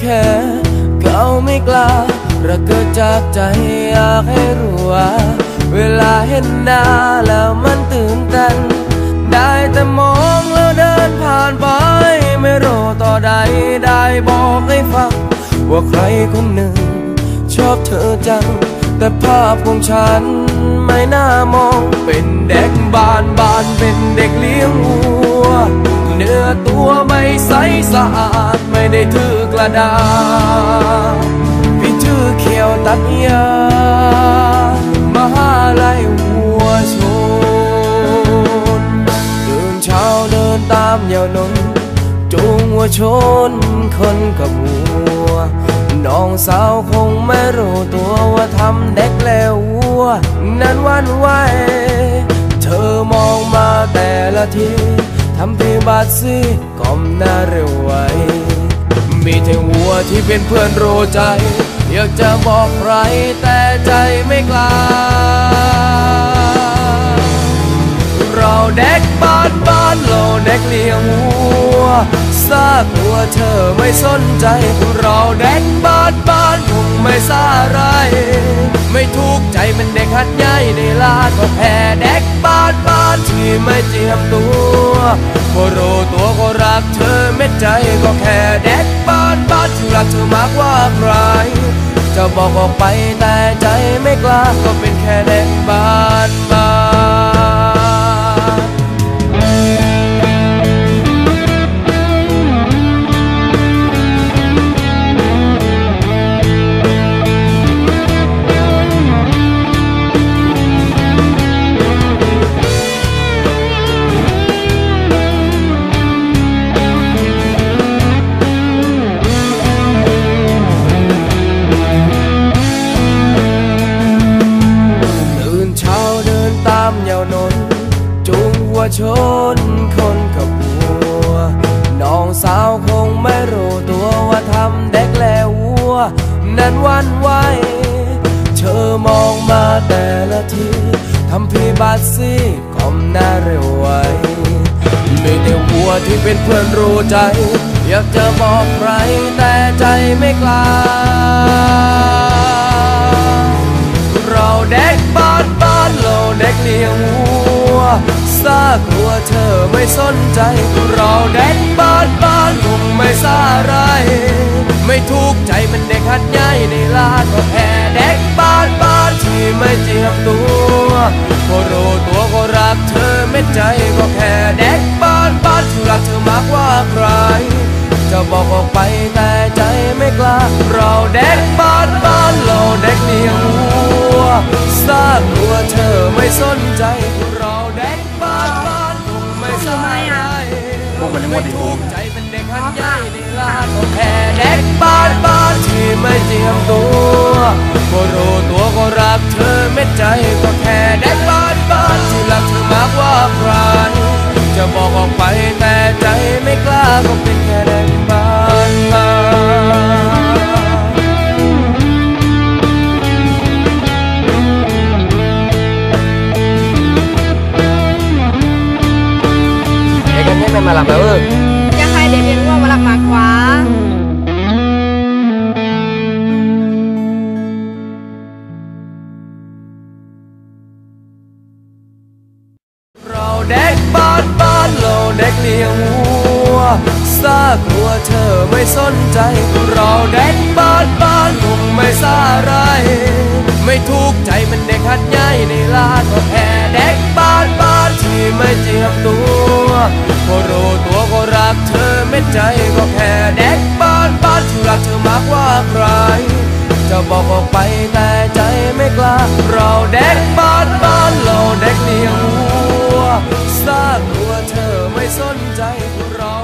แค่เขาไม่กล้าระเกิดจากใจอยากให้รู้ว่า เวลาเห็นหน้าแล้วมันตื่นเต้นได้แต่มองแล้วเดินผ่านไป ไม่รู้ต่อใดได้บอกให้ฟัง ว่าใครคนหนึ่ง ชอบเธอจัง แต่ภาพของฉันไม่น่ามองเป็นเด็กบ้านบ้านเป็นเด็กเลี้ยงวัวเนื้อตัวไม่ใสสะอาดไม่ได้ถือ ดาพี่ถือเขียวตัดยามหาลัยวัวชนตื่นเช้าเดินตามยาวนนจูงวัวชนคนกับวัว น้องสาวคงไม่รู้ตัวว่าทำเด็กแล้ววัว นั้นวันไหวเธอมองมาแต่ละทีทำพีบาดซีก้มหน้าเร็วไว มีแต่วัวที่เป็นเพื่อนรู้ใจ อยากจะบอกใครแต่ใจไม่กล้า เราเด็กบ้านบ้านเราเด็กเลี้ยงวัวซากลัวเธอไม่สนใจ เราเด็กบ้านบ้านคงไม่ซาไร ไม่ทุกข์ใจมันเด็กหัดใหญ่ในลาดก็แพ้เด็กบ้านบ้านที่ไม่เจียมตัว ก็รู้ตัวก็รักเธอเม็ดใจก็แค่เด็กบ้านบ้านที่รักเธอมากกว่าใครจะบอกออกไปแต่ใจไม่กล้าก็เป็นแค่เด็กบ้านบ้าน ชนคนกับวัว น้องสาวคงไม่รู้ตัวว่าทำเด็กแล้ววัว นั้นวันไหวเธอมองมาแต่ละทีทำพีบาดซีก้มหน้าเร็วไวมีแต่วัวที่เป็นเพื่อนรู้ใจ อยากจะบอกใครแต่ใจไม่กล้าเราเด็กบ้านบ้านเราเด็กเลี้ยงวัว ซากลัวเธอไม่สนใจเราเด็กบ้านบ้านคงไม่ซาไร ไม่ทุกข์ใจมันเด็กหัดใหญ่ในลาดก็แค่เด็กบ้านบ้านที่ไม่เจียมตัวก็รู้ตัวก็รักเธอเม็ดใจก็แค่เด็กบ้านบ้านที่รักเธอมากกว่าใคร จะบอกออกไปแต่ใจไม่กล้าเราเด็กบ้านบ้านเราเด็กเลี้ยงวัวซากลัวเธอไม่สนใจเราเด็ก พวกมันยังหมดอีกถูกใจเป็นเด็กหัดใหญ่ในลาดก็แค่เด็กบ้า ซากลัวเธอไม่สนใจเราเด็กบ้านบ้านคงไม่ซาไรไม่ทุกข์ใจมันเด็กหัดใหญ่ในลาดก็แค่เด็กบ้านบ้านที่ไม่เจียมตัวก็รู้ ใจก็แค่เด็กบ้านบ้านที่รักเธอมากว่าใคร จะบอกออกไปแต่ใจไม่กล้า เราเด็กบ้านบ้านเราเด็กเลี้ยงวัวซากวัวเธอไม่สนใจเรา